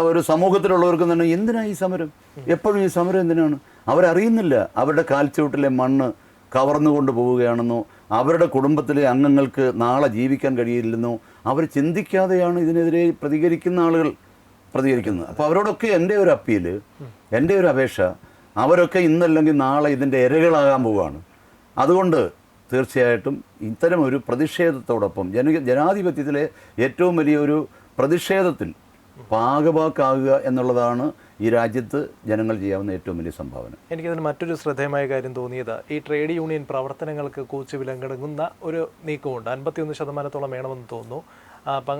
ഒരു സമൂഹത്തിലുള്ളവർക്ക് തന്നെ എന്തിനാണ് ഈ സമരം? എപ്പോഴും ഈ സമരം എന്തിനാണ്? അവരറിയുന്നില്ല. അവരുടെ കാൽച്ചുവട്ടിലെ മണ്ണ് കവർന്നുകൊണ്ട് പോവുകയാണെന്നോ അവരുടെ കുടുംബത്തിലെ അംഗങ്ങൾക്ക് നാളെ ജീവിക്കാൻ കഴിയില്ലെന്നോ അവർ ചിന്തിക്കാതെയാണ് ഇതിനെതിരെ പ്രതികരിക്കുന്ന ആളുകൾ പ്രതികരിക്കുന്നത്. അപ്പോൾ അവരോടൊക്കെ എന്റെ ഒരു അപ്പീൽ എന്റെ ഒരു അപേക്ഷ അവരൊക്കെ ഇന്നല്ലെങ്കിൽ നാളെ ഇതിന്റെ ഇരകളാകാൻ പോവുകയാണ്. അതുകൊണ്ട് തീർച്ചയായിട്ടും ഇത്തരം ഒരു പ്രതിഷേധത്തോടൊപ്പം ജന ജനാധിപത്യത്തിലെ ഏറ്റവും വലിയ ഒരു പ്രതിഷേധത്തിൽ പാകപാക്കാകുക എന്നുള്ളതാണ് ഈ രാജ്യത്ത് ജനങ്ങൾ ചെയ്യാവുന്ന ഏറ്റവും വലിയ സംഭാവന. എനിക്കതിന് മറ്റൊരു ശ്രദ്ധേയമായ കാര്യം തോന്നിയത് ഈ ട്രേഡ് യൂണിയൻ പ്രവർത്തനങ്ങൾക്ക് കൂച്ചു വിലങ്ങടങ്ങുന്ന ഒരു നീക്കമുണ്ട്. അൻപത്തിയൊന്ന് ശതമാനത്തോളം വേണമെന്ന് തോന്നുന്നു.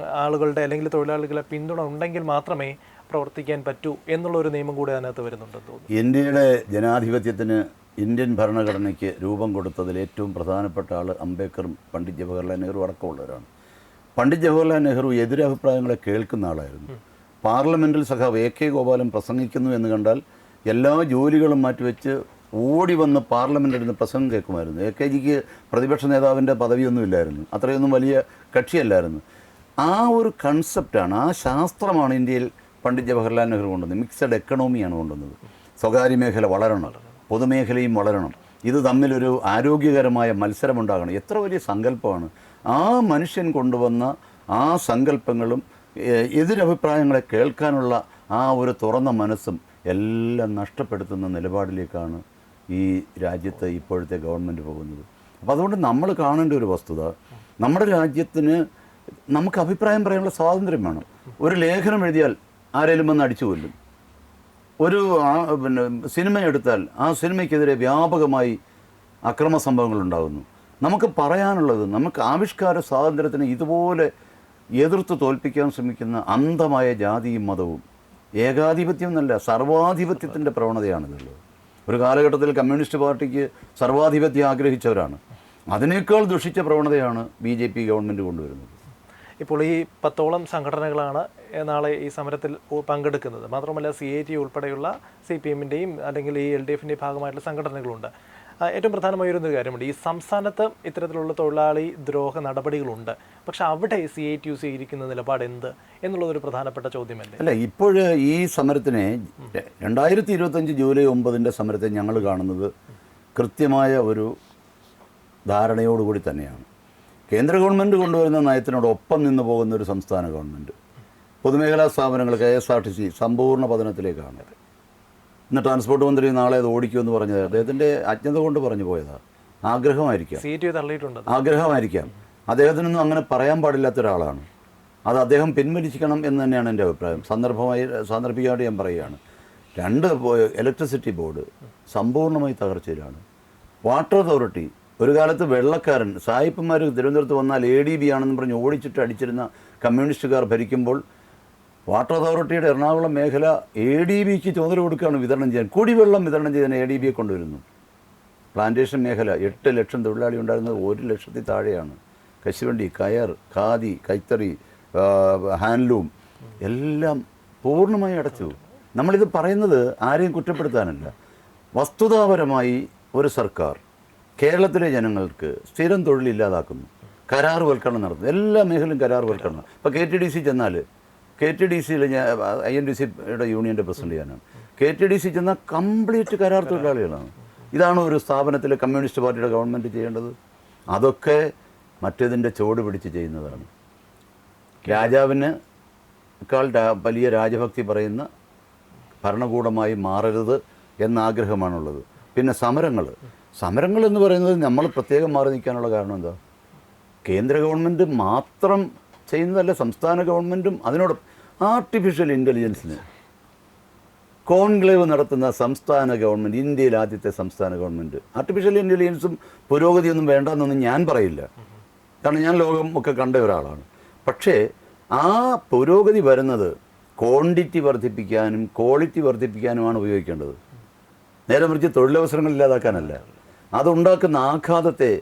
ആളുകളുടെ അല്ലെങ്കിൽ തൊഴിലാളികളെ പിന്തുണ ഉണ്ടെങ്കിൽ മാത്രമേ പ്രവർത്തിക്കാൻ പറ്റൂ എന്നുള്ള ഒരു നിയമം കൂടി അതിനകത്ത് വരുന്നുണ്ടെന്ന് തോന്നുന്നു. ഇന്ത്യയുടെ ജനാധിപത്യത്തിന് ഇന്ത്യൻ ഭരണഘടനയ്ക്ക് രൂപം കൊടുത്തതിൽ ഏറ്റവും പ്രധാനപ്പെട്ട ആൾ അംബേദ്കറും പണ്ഡിറ്റ് ജവഹർലാൽ നെഹ്റു അടക്കമുള്ളവരാണ്. പണ്ഡിറ്റ് ജവഹർലാൽ നെഹ്റു എതിരഭിപ്രായങ്ങളെ കേൾക്കുന്ന ആളായിരുന്നു. പാർലമെന്റിൽ സഖാവ് എ കെ ഗോപാലൻ പ്രസംഗിക്കുന്നു എന്ന് കണ്ടാൽ എല്ലാ ജോലികളും മാറ്റിവെച്ച് ഓടി വന്ന് പാർലമെന്റിൽ നിന്ന് പ്രസംഗം കേൾക്കുമായിരുന്നു. എ കെ ജിക്ക് പ്രതിപക്ഷ നേതാവിന്റെ പദവിയൊന്നുമില്ലായിരുന്നു അത്രയൊന്നും വലിയ കക്ഷിയല്ലായിരുന്നു. ആ ഒരു കൺസെപ്റ്റാണ് ആ ശാസ്ത്രമാണ് ഇന്ത്യയിൽ പണ്ഡിറ്റ് ജവഹർലാൽ നെഹ്റു കൊണ്ടുവന്നത്. മിക്സഡ് എക്കണോമിയാണ് കൊണ്ടുവന്നത്. സ്വകാര്യ മേഖല വളരണം പൊതുമേഖലയും വളരണം. ഇത് തമ്മിലൊരു ആരോഗ്യകരമായ മത്സരമുണ്ടാകണം. എത്ര വലിയ സങ്കല്പമാണ്. ആ മനുഷ്യൻ കൊണ്ടുവന്ന ആ സങ്കല്പങ്ങളും എതിരഭിപ്രായങ്ങളെ കേൾക്കാനുള്ള ആ ഒരു തുറന്ന മനസ്സും എല്ലാം നഷ്ടപ്പെടുത്തുന്ന നിലപാടിലേക്കാണ് ഈ രാജ്യത്ത് ഇപ്പോഴത്തെ ഗവൺമെന്റ് പോകുന്നത്. അപ്പോൾ അതുകൊണ്ട് നമ്മൾ കാണേണ്ട ഒരു വസ്തുത നമ്മുടെ രാജ്യത്തിന് നമുക്ക് അഭിപ്രായം പറയാനുള്ള സ്വാതന്ത്ര്യം വേണം. ഒരു ലേഖനം എഴുതിയാൽ ആരെങ്കിലും വന്ന് അടിച്ചു കൊല്ലും. ഒരു പിന്നെ സിനിമ എടുത്താൽ ആ സിനിമയ്ക്കെതിരെ വ്യാപകമായി അക്രമ സംഭവങ്ങൾ ഉണ്ടാകുന്നു. നമുക്ക് പറയാനുള്ളത് നമുക്ക് ആവിഷ്കാര സ്വാതന്ത്ര്യത്തിന് ഇതുപോലെ എതിർത്ത് തോൽപ്പിക്കാൻ ശ്രമിക്കുന്ന അന്ധമായ ജാതിയും മതവും ഏകാധിപത്യം എന്നല്ല സർവാധിപത്യത്തിന്റെ പ്രവണതയാണിതുള്ളത് ഒരു കാലഘട്ടത്തിൽ കമ്മ്യൂണിസ്റ്റ് പാർട്ടിക്ക് സർവാധിപത്യം ആഗ്രഹിച്ചവരാണ്. അതിനേക്കാൾ ദുഷിച്ച പ്രവണതയാണ് ബി ജെ പി ഗവൺമെന്റ് കൊണ്ടുവരുന്നത്. ഇപ്പോൾ ഈ പത്തോളം സംഘടനകളാണ് നാളെ ഈ സമരത്തിൽ പങ്കെടുക്കുന്നത്. മാത്രമല്ല സി ഐ ടി ഉൾപ്പെടെയുള്ള സി പി എമ്മിന്റെയും അല്ലെങ്കിൽ ഈ എൽ ഡി എഫിന്റെയും ഭാഗമായിട്ടുള്ള സംഘടനകളുണ്ട്. ഏറ്റവും പ്രധാനമായ ഒരു കാര്യമുണ്ട്. ഈ സംസ്ഥാനത്ത് ഇത്തരത്തിലുള്ള തൊഴിലാളി ദ്രോഹ നടപടികളുണ്ട്. പക്ഷെ അവിടെ C I T U C ഇരിക്കുന്ന നിലപാട് എന്ത് എന്നുള്ളതൊരു പ്രധാനപ്പെട്ട ചോദ്യമല്ലേ? അല്ല ഇപ്പോൾ ഈ സമരത്തിനെ രണ്ടായിരത്തി ഇരുപത്തഞ്ച് ജൂലൈ ഒമ്പതിന്റെ സമരത്തെ ഞങ്ങൾ കാണുന്നത് കൃത്യമായ ഒരു ധാരണയോടുകൂടി തന്നെയാണ്. കേന്ദ്ര ഗവൺമെന്റ് കൊണ്ടുവരുന്ന നയത്തിനോടൊപ്പം നിന്ന് പോകുന്ന ഒരു സംസ്ഥാന ഗവൺമെന്റ്. പൊതുമേഖലാ സ്ഥാപനങ്ങൾ K S R T C സമ്പൂർണ പതനത്തിലേക്കാണ്. ഇന്ന് ട്രാൻസ്പോർട്ട് മന്ത്രി നാളെ അത് ഓടിക്കുമെന്ന് പറഞ്ഞത്. അദ്ദേഹത്തിന്റെ അജ്ഞത കൊണ്ട് പറഞ്ഞു പോയതാ. ആഗ്രഹമായിരിക്കാം. ആഗ്രഹമായിരിക്കാം. അദ്ദേഹത്തിനൊന്നും അങ്ങനെ പറയാൻ പാടില്ലാത്ത ഒരാളാണ്. അത് അദ്ദേഹം പിൻവലിക്കണം എന്ന് തന്നെയാണ് എന്റെ അഭിപ്രായം. സന്ദർഭമായി സാന്ദർഭികമായിട്ട് ഞാൻ പറയുകയാണ്. രണ്ട് ഇലക്ട്രിസിറ്റി ബോർഡ് സമ്പൂർണമായി തകർച്ചയിലാണ്. വാട്ടർ അതോറിറ്റി ഒരു കാലത്ത് വെള്ളക്കാരൻ സായിപ്പന്മാർ തിരുവനന്തപുരത്ത് വന്നാൽ എ ഡി ബി ആണെന്ന് പറഞ്ഞ് ഓടിച്ചിട്ട് അടിച്ചിരുന്ന കമ്മ്യൂണിസ്റ്റുകാർ ഭരിക്കുമ്പോൾ വാട്ടർ അതോറിറ്റിയുടെ എറണാകുളം മേഖല എ ഡി ബിക്ക് ചുമതല കൊടുക്കുകയാണ് വിതരണം ചെയ്യാൻ. കുടിവെള്ളം വിതരണം ചെയ്യാൻ എ ഡി ബിയെ കൊണ്ടുവരുന്നു. പ്ലാന്റേഷൻ മേഖല എട്ട് ലക്ഷം തൊഴിലാളി ഉണ്ടായിരുന്നത് ഒരു ലക്ഷത്തി താഴെയാണ്. കശുവണ്ടി കയർ ഖാദി കൈത്തറി ഹാൻഡ്ലൂം എല്ലാം പൂർണമായി അടച്ചു. നമ്മളിത് പറയുന്നത് ആരെയും കുറ്റപ്പെടുത്താനല്ല. വസ്തുതാപരമായി ഒരു സർക്കാർ കേരളത്തിലെ ജനങ്ങൾക്ക് സ്ഥിരം തൊഴിലില്ലാതാക്കുന്നു കരാറുവൽക്കരണം നടത്തുന്നു. എല്ലാ മേഖലയും കരാറുവൽക്കരണം. ഇപ്പോൾ കെ ടി ഡി സി ചെന്നാൽ കെ ടി ഡി സിയിൽ ഞാൻ ഐ എൻ ഡി സിയുടെ യൂണിയന്റെ പ്രസിഡന്റ് ഞാനാണ്. കെ ടി ഡി സി ചെന്ന കംപ്ലീറ്റ് കരാർ തൊഴിലാളികളാണ്. ഇതാണ് ഒരു സ്ഥാപനത്തിൽ കമ്മ്യൂണിസ്റ്റ് പാർട്ടിയുടെ ഗവൺമെന്റ് ചെയ്യേണ്ടത്? അതൊക്കെ മറ്റേതിന്റെ ചുവട് പിടിച്ച് ചെയ്യുന്നതാണ്. രാജാവിന് ക്കാൾ വലിയ രാജഭക്തി പറയുന്ന ഭരണകൂടമായി മാറരുത് എന്ന ആഗ്രഹമാണുള്ളത് പിന്നെ സമരങ്ങൾ സമരങ്ങൾ എന്ന് പറയുന്നത് നമ്മൾ പ്രത്യേകം മാറി നിൽക്കാനുള്ള കാരണം എന്താ? കേന്ദ്ര ഗവൺമെന്റ് മാത്രം ചെയ്യുന്നതല്ല സംസ്ഥാന ഗവൺമെന്റും അതിനോട്. ആർട്ടിഫിഷ്യൽ ഇന്റലിജൻസിന് കോൺക്ലേവ് നടത്തുന്ന സംസ്ഥാന ഗവൺമെന്റ് ഇന്ത്യയിൽ ആദ്യത്തെ സംസ്ഥാന ഗവൺമെന്റ് ആർട്ടിഫിഷ്യൽ ഇന്റലിജൻസും പുരോഗതിയൊന്നും വേണ്ടെന്നൊന്നും ഞാൻ പറയില്ല. കാരണം ഞാൻ ലോകം ഒക്കെ കണ്ട ഒരാളാണ്. പക്ഷേ ആ പുരോഗതി വരുന്നത് ക്വാണ്ടിറ്റി വർദ്ധിപ്പിക്കാനും ക്വാളിറ്റി വർദ്ധിപ്പിക്കാനുമാണ് ഉപയോഗിക്കേണ്ടത്. നേരെ മറിച്ച് തൊഴിലവസരങ്ങൾ ഇല്ലാതാക്കാനല്ല. അതുണ്ടാക്കുന്ന ആഘാതത്തെ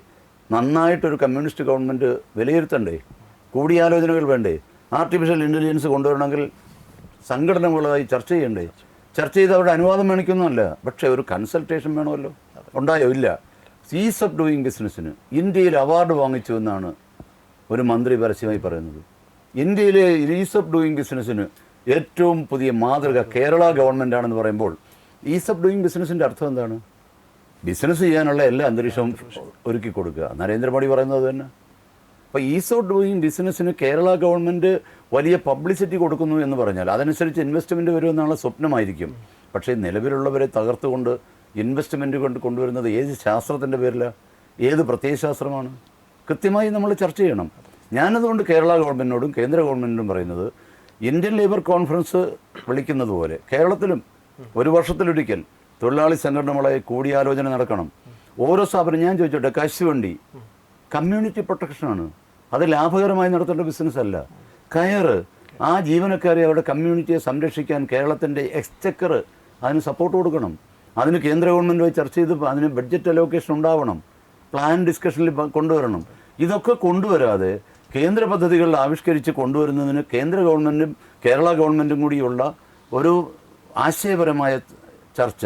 നന്നായിട്ടൊരു കമ്മ്യൂണിസ്റ്റ് ഗവൺമെന്റ് വിലയിരുത്തണ്ടേ? കൂടിയാലോചനകൾ വേണ്ടേ? ആർട്ടിഫിഷ്യൽ ഇന്റലിജൻസ് കൊണ്ടുവരണമെങ്കിൽ സംഘടനകളായി ചർച്ച ചെയ്യണ്ടേ? ചർച്ച ചെയ്ത് അവരുടെ അനുവാദം മേണിക്കുന്നതല്ല പക്ഷേ ഒരു കൺസൾട്ടേഷൻ വേണമല്ലോ. ഉണ്ടായോ? ഇല്ല. സീസ് ഓഫ് ഡൂയിങ് ബിസിനസ്സിന് ഇന്ത്യയിൽ അവാർഡ് വാങ്ങിച്ചു എന്നാണ് ഒരു മന്ത്രി പരസ്യമായി പറയുന്നത്. ഇന്ത്യയിലെ ഈസ് ഓഫ് ഡൂയിങ് ബിസിനസ്സിന് ഏറ്റവും പുതിയ മാതൃക കേരള ഗവൺമെന്റ് ആണെന്ന് പറയുമ്പോൾ ഈസ് ഓഫ് ഡൂയിങ് ബിസിനസ്സിന്റെ അർത്ഥം എന്താണ്? ബിസിനസ് ചെയ്യാനുള്ള എല്ലാ അന്തരീക്ഷവും ഒരുക്കി കൊടുക്കുക നരേന്ദ്രമോദി പറയുന്നത് തന്നെ. അപ്പോൾ ഈസ് ഓഫ് ഡൂയിങ് ബിസിനസ്സിന് കേരള ഗവൺമെന്റ് വലിയ പബ്ലിസിറ്റി കൊടുക്കുന്നു എന്ന് പറഞ്ഞാൽ അതനുസരിച്ച് ഇൻവെസ്റ്റ്മെന്റ് വരുമെന്നുള്ള സ്വപ്നമായിരിക്കും. പക്ഷേ നിലവിലുള്ളവരെ തകർത്തുകൊണ്ട് ഇൻവെസ്റ്റ്മെന്റ് കൊണ്ട് കൊണ്ടുവരുന്നത് ഏത് ശാസ്ത്രത്തിന്റെ പേരിലാണ് ഏത് പ്രത്യയശാസ്ത്രമാണ് കൃത്യമായി നമ്മൾ ചർച്ച ചെയ്യണം. ഞാനതുകൊണ്ട് കേരള ഗവൺമെന്റിനോടും കേന്ദ്ര ഗവൺമെന്റിനോടും പറയുന്നത് ഇന്ത്യൻ ലേബർ കോൺഫറൻസ് വിളിക്കുന്നത് പോലെ കേരളത്തിലും ഒരു വർഷത്തിലൊരിക്കൽ തൊഴിലാളി സംഘടനകളെ കൂടിയാലോചന നടക്കണം. ഓരോ സ്ഥാപനം ഞാൻ ചോദിച്ചോട്ടെ കശുവണ്ടി കമ്മ്യൂണിറ്റി പ്രൊട്ടക്ഷനാണ് അത് ലാഭകരമായി നടത്തേണ്ട ബിസിനസ് അല്ല. ആ ജീവനക്കാരെ അവരുടെ കമ്മ്യൂണിറ്റിയെ സംരക്ഷിക്കാൻ കേരളത്തിന്റെ എക്സ്ചക്കർ അതിന് സപ്പോർട്ട് കൊടുക്കണം. അതിന് കേന്ദ്ര ഗവൺമെന്റുമായി ചർച്ച ചെയ്ത് അതിന് ബഡ്ജറ്റ് അലോക്കേഷൻ ഉണ്ടാവണം. പ്ലാൻ ഡിസ്കഷനിൽ കൊണ്ടുവരണം. ഇതൊക്കെ കൊണ്ടുവരാതെ കേന്ദ്ര പദ്ധതികൾ ആവിഷ്കരിച്ച് കൊണ്ടുവരുന്നതിന് കേന്ദ്ര ഗവൺമെന്റും കേരള ഗവൺമെന്റും കൂടിയുള്ള ഒരു ആശയപരമായ ചർച്ച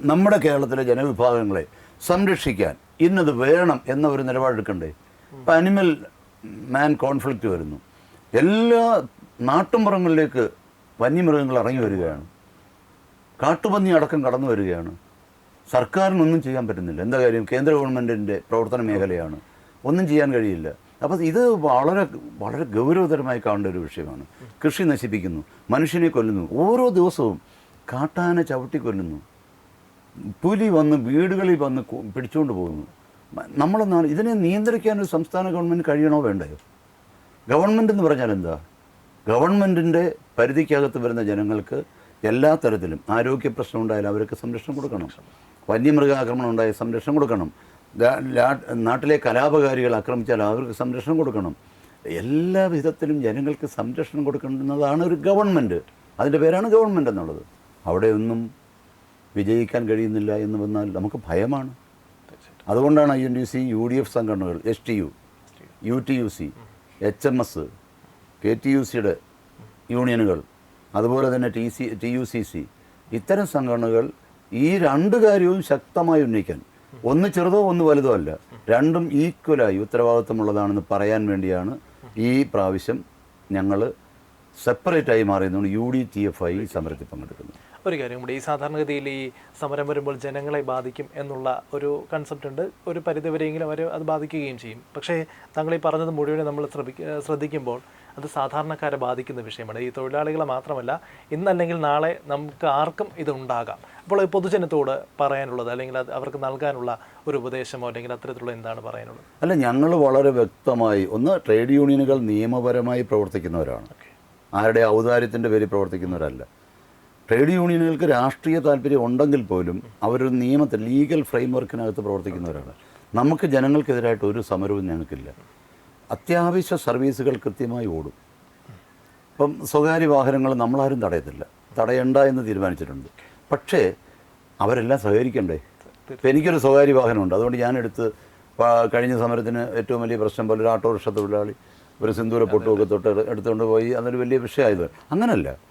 നമ്മുടെ കേരളത്തിലെ ജനവിഭാഗങ്ങളെ സംരക്ഷിക്കാൻ ഇന്നത് വേണം എന്ന ഒരു നിലപാടെടുക്കണ്ടേ? ഇപ്പം അനിമൽ മാൻ കോൺഫ്ലിക്റ്റ് വരുന്നു. എല്ലാ നാട്ടുമ്പുറങ്ങളിലേക്ക് വന്യമൃഗങ്ങൾ ഇറങ്ങി വരികയാണ്. കാട്ടുപന്നി അടക്കം കടന്നു വരികയാണ്. സർക്കാരിനൊന്നും ചെയ്യാൻ പറ്റുന്നില്ല. എന്താ കാര്യം? കേന്ദ്ര ഗവൺമെന്റിന്റെ പ്രവർത്തന മേഖലയാണ്. ഒന്നും ചെയ്യാൻ കഴിയില്ല. അപ്പോൾ ഇത് വളരെ വളരെ ഗൗരവതരമായി കാണേണ്ട ഒരു വിഷയമാണ്. കൃഷി നശിപ്പിക്കുന്നു. മനുഷ്യനെ കൊല്ലുന്നു. ഓരോ ദിവസവും കാട്ടാന ചവിട്ടി കൊല്ലുന്നു. പുലി വന്ന് വീടുകളിൽ വന്ന് പിടിച്ചുകൊണ്ട് പോകുന്നു. നമ്മളെന്നാണ് ഇതിനെ നിയന്ത്രിക്കാൻ ഒരു സംസ്ഥാന ഗവൺമെന്റ് കഴിയണോ വേണ്ടയോ? ഗവൺമെന്റ് എന്ന് പറഞ്ഞാൽ എന്താ? ഗവൺമെന്റിന്റെ പരിധിക്കകത്ത് വരുന്ന ജനങ്ങൾക്ക് എല്ലാ തരത്തിലും ആരോഗ്യ പ്രശ്നം ഉണ്ടായാലും അവർക്ക് സംരക്ഷണം കൊടുക്കണം. വന്യമൃഗാക്രമണം ഉണ്ടായ സംരക്ഷണം കൊടുക്കണം. നാട്ടിലെ കലാപകാരികൾ ആക്രമിച്ചാൽ അവർക്ക് സംരക്ഷണം കൊടുക്കണം. എല്ലാ വിധത്തിലും ജനങ്ങൾക്ക് സംരക്ഷണം കൊടുക്കുന്നതാണ് ഒരു ഗവൺമെന്റ് അതിന്റെ പേരാണ് ഗവൺമെന്റ് എന്നുള്ളത്. അവിടെയൊന്നും വിജയിക്കാൻ കഴിയുന്നില്ല എന്ന് വന്നാൽ നമുക്ക് ഭയമാണ്. അതുകൊണ്ടാണ് I N D C U D F സംഘടനകൾ S T U U T U C H M S K T U സിയുടെ യൂണിയനുകൾ അതുപോലെ തന്നെ T C T U C C. ഇത്തരം സംഘടനകൾ ഈ രണ്ട് കാര്യവും ശക്തമായി ഉന്നയിക്കാൻ ഒന്ന് ചെറുതോ ഒന്ന് വലുതോ അല്ല രണ്ടും ഈക്വലായി ഉത്തരവാദിത്തമുള്ളതാണെന്ന് പറയാൻ വേണ്ടിയാണ് ഈ പ്രാവശ്യം ഞങ്ങൾ സെപ്പറേറ്റായി മാറിയതുകൊണ്ട് യു ഡി ടി എഫ് ആയി സമരത്തിൽ പങ്കെടുക്കുന്നത്. ഒരു കാര്യം കൂടി. ഈ സാധാരണഗതിയിൽ ഈ സമരം വരുമ്പോൾ ജനങ്ങളെ ബാധിക്കും എന്നുള്ള ഒരു കൺസെപ്റ്റ് ഉണ്ട്. ഒരു പരിധിവരെയെങ്കിലും അവർ അത് ബാധിക്കുകയും ചെയ്യും. പക്ഷേ താങ്കൾ ഈ പറഞ്ഞത് മുഴുവൻ നമ്മൾ ശ്രദ്ധിക്കുമ്പോൾ അത് സാധാരണക്കാരെ ബാധിക്കുന്ന വിഷയമാണ്. ഈ തൊഴിലാളികളെ മാത്രമല്ല ഇന്നല്ലെങ്കിൽ നാളെ നമുക്ക് ആർക്കും ഇതുണ്ടാകാം. അപ്പോൾ പൊതുജനത്തോട് പറയാനുള്ളത് അല്ലെങ്കിൽ അത് അവർക്ക് നൽകാനുള്ള ഒരു ഉപദേശമോ അല്ലെങ്കിൽ അത്തരത്തിലുള്ള എന്താണ് പറയാനുള്ളത്? അല്ല ഞങ്ങൾ വളരെ വ്യക്തമായി ഒന്ന് ട്രേഡ് യൂണിയനുകൾ നിയമപരമായി പ്രവർത്തിക്കുന്നവരാണ്. ആരുടെ ഔദാര്യത്തിന്റെ പേരിൽ പ്രവർത്തിക്കുന്നവരല്ല. ട്രേഡ് യൂണിയനുകൾക്ക് രാഷ്ട്രീയ താല്പര്യം ഉണ്ടെങ്കിൽ പോലും അവരൊരു നിയമത്തെ ലീഗൽ ഫ്രെയിംവർക്കിനകത്ത് പ്രവർത്തിക്കുന്നവരാണ്. നമുക്ക് ജനങ്ങൾക്കെതിരായിട്ട് ഒരു സമരവും ഞങ്ങൾക്കില്ല. അത്യാവശ്യ സർവീസുകൾ കൃത്യമായി ഓടും. ഇപ്പം സ്വകാര്യ വാഹനങ്ങൾ നമ്മളാരും തടയത്തില്ല. തടയണ്ട എന്ന് തീരുമാനിച്ചിട്ടുണ്ട്. പക്ഷേ അവരെല്ലാം സഹകരിക്കണ്ടേ? ഇപ്പം എനിക്കൊരു സ്വകാര്യ വാഹനമുണ്ട്. അതുകൊണ്ട് ഞാനെടുത്ത് കഴിഞ്ഞ സമരത്തിന് ഏറ്റവും വലിയ പ്രശ്നം പോലെ ഒരു ഓട്ടോറിക്ഷ തൊഴിലാളി ഒരു സിന്ദൂര പൊട്ടുമൊക്കെ തൊട്ട് എടുത്തുകൊണ്ട് പോയി. അതൊരു വലിയ വിഷയമായത്. അങ്ങനല്ല.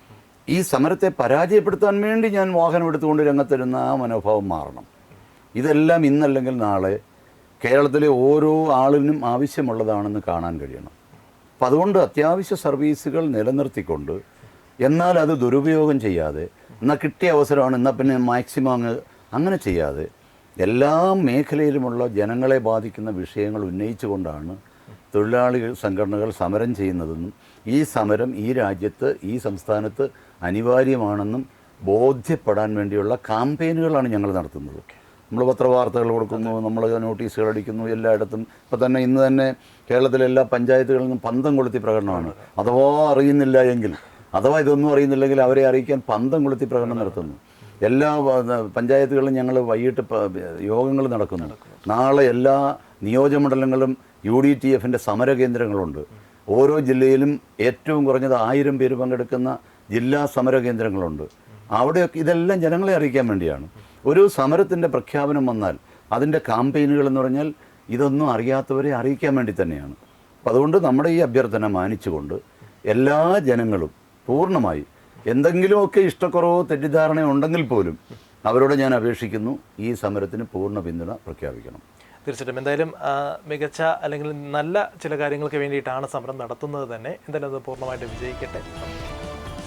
ഈ സമരത്തെ പരാജയപ്പെടുത്താൻ വേണ്ടി ഞാൻ വാഹനം എടുത്തുകൊണ്ട് രംഗത്തിരുന്ന ആ മനോഭാവം മാറണം. ഇതെല്ലാം ഇന്നല്ലെങ്കിൽ നാളെ കേരളത്തിലെ ഓരോ ആളിനും ആവശ്യമുള്ളതാണെന്ന് കാണാൻ കഴിയണം. അപ്പം അതുകൊണ്ട് അത്യാവശ്യ സർവീസുകൾ നിലനിർത്തിക്കൊണ്ട് എന്നാൽ അത് ദുരുപയോഗം ചെയ്യാതെ എന്നാൽ കിട്ടിയ അവസരമാണ് എന്നാൽ പിന്നെ മാക്സിമം അങ്ങ് അങ്ങനെ ചെയ്യാതെ എല്ലാ മേഖലയിലുമുള്ള ജനങ്ങളെ ബാധിക്കുന്ന വിഷയങ്ങൾ ഉന്നയിച്ചുകൊണ്ടാണ് തൊഴിലാളി സംഘടനകൾ സമരം ചെയ്യുന്നതെന്നും ഈ സമരം ഈ രാജ്യത്ത് ഈ സംസ്ഥാനത്ത് അനിവാര്യമാണെന്നും ബോധ്യപ്പെടാൻ വേണ്ടിയുള്ള കാമ്പയിനുകളാണ് ഞങ്ങൾ നടത്തുന്നത്. നമ്മൾ പത്രവാർത്തകൾ കൊടുക്കുന്നു നമ്മൾ നോട്ടീസുകൾ അടിക്കുന്നു എല്ലായിടത്തും. ഇപ്പം തന്നെ ഇന്ന് തന്നെ കേരളത്തിലെ എല്ലാ പഞ്ചായത്തുകളിൽ നിന്നും പന്തം കൊളുത്തി പ്രകടനമാണ്. അഥവാ അറിയുന്നില്ല എങ്കിൽ അഥവാ ഇതൊന്നും അറിയുന്നില്ലെങ്കിൽ അവരെ അറിയിക്കാൻ പന്തം കൊളുത്തി പ്രകടനം നടത്തുന്നു. എല്ലാ പഞ്ചായത്തുകളിലും ഞങ്ങൾ വൈകിട്ട് യോഗങ്ങൾ നടക്കുന്നു. നാളെ എല്ലാ നിയോജകമണ്ഡലങ്ങളിലും യു ഡി ടി എഫിന്റെ സമരകേന്ദ്രങ്ങളുണ്ട് ഓരോ ജില്ലയിലും ഏറ്റവും കുറഞ്ഞത് ആയിരം പേര് പങ്കെടുക്കുന്ന ജില്ലാ സമര കേന്ദ്രങ്ങളുണ്ട് അവിടെയൊക്കെ ഇതെല്ലാം ജനങ്ങളെ അറിയിക്കാൻ വേണ്ടിയാണ്. ഒരു സമരത്തിന്റെ പ്രഖ്യാപനം വന്നാൽ അതിന്റെ കാമ്പയിനുകൾ എന്ന് പറഞ്ഞാൽ ഇതൊന്നും അറിയാത്തവരെ അറിയിക്കാൻ വേണ്ടി തന്നെയാണ്. അപ്പം അതുകൊണ്ട് നമ്മുടെ ഈ അഭ്യർത്ഥന മാനിച്ചുകൊണ്ട് എല്ലാ ജനങ്ങളും പൂർണമായി എന്തെങ്കിലുമൊക്കെ ഇഷ്ടക്കുറവോ തെറ്റിദ്ധാരണയോ ഉണ്ടെങ്കിൽ പോലും അവരോട് ഞാൻ അപേക്ഷിക്കുന്നു ഈ സമരത്തിന് പൂർണ പിന്തുണ പ്രഖ്യാപിക്കണം. തീർച്ചയായിട്ടും. എന്തായാലും മികച്ച അല്ലെങ്കിൽ നല്ല ചില കാര്യങ്ങൾക്ക് വേണ്ടിയിട്ടാണ് സമരം നടത്തുന്നത് തന്നെ. എന്തായാലും അത് പൂർണമായിട്ട് വിജയിക്കട്ടെ.